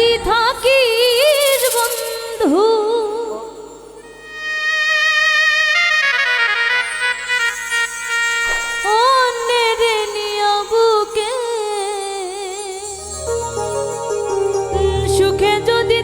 যদি থাকিস বন্ধু। সুখে যদি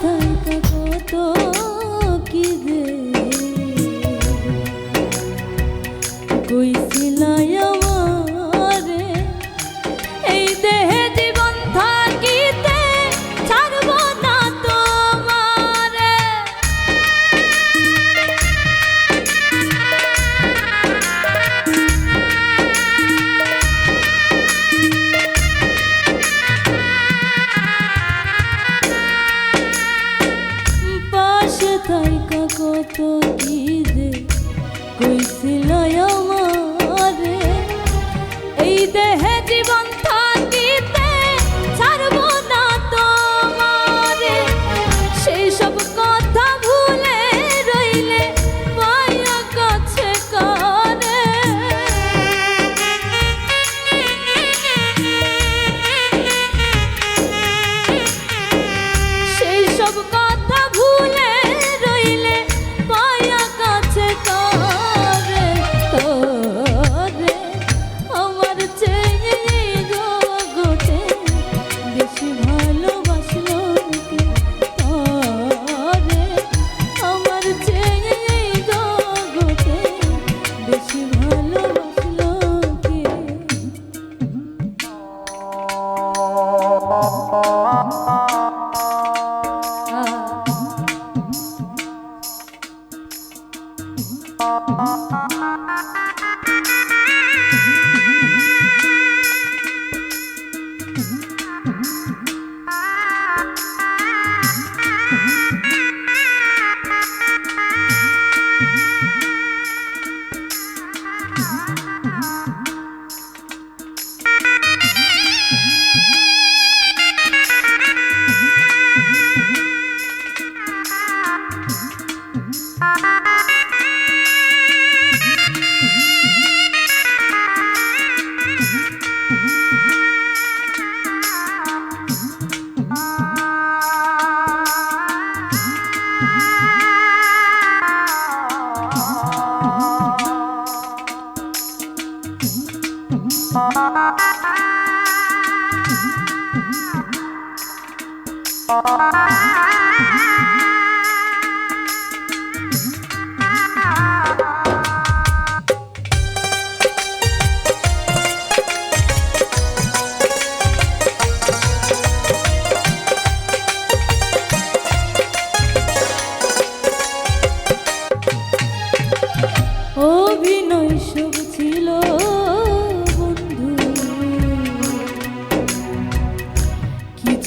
thời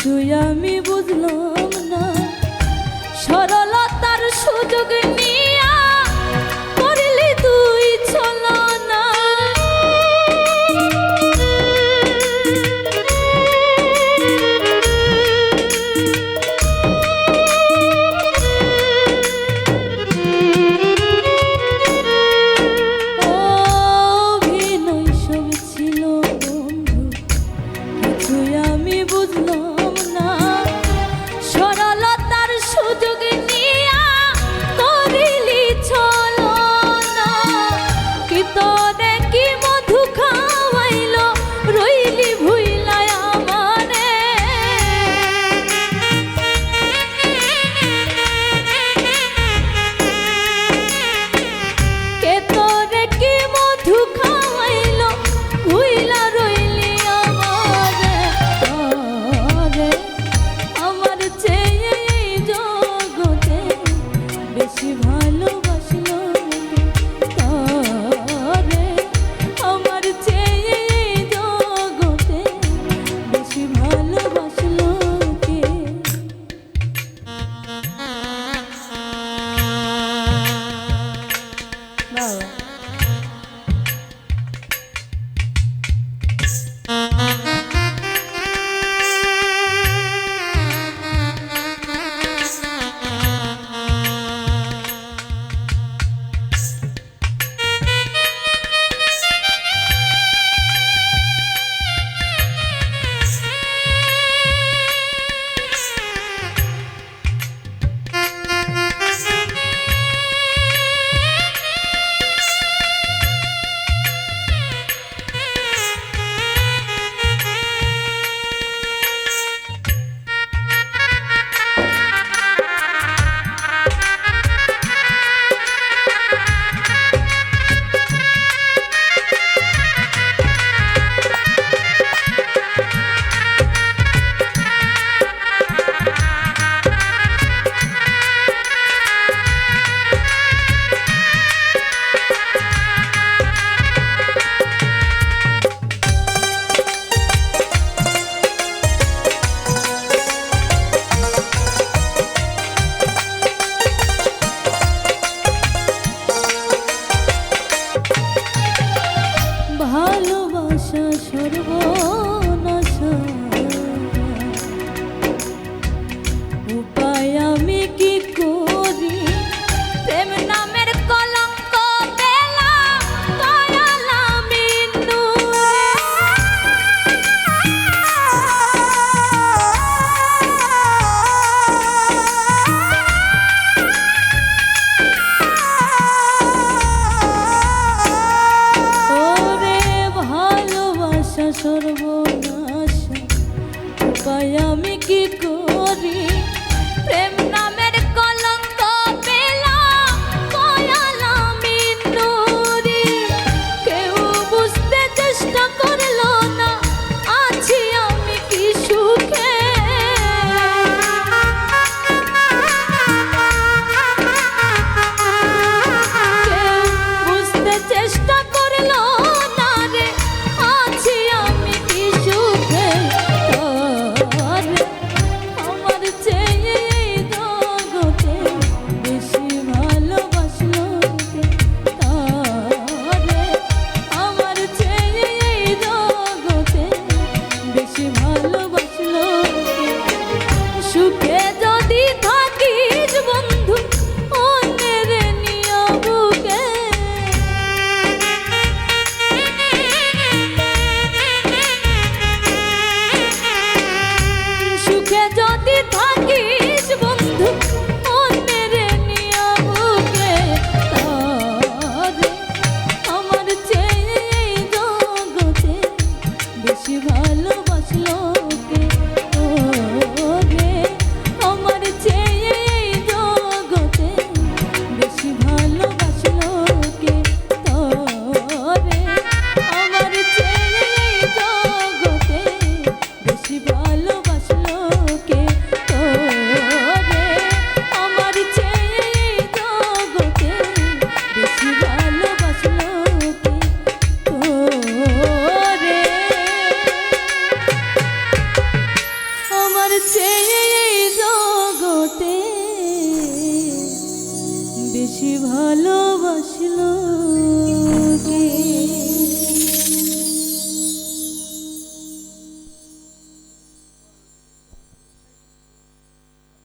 কিছুই আমি বুঝলাম না। সরলতার সুযোগ নিয়া ভালোবাসা সর্বনাশা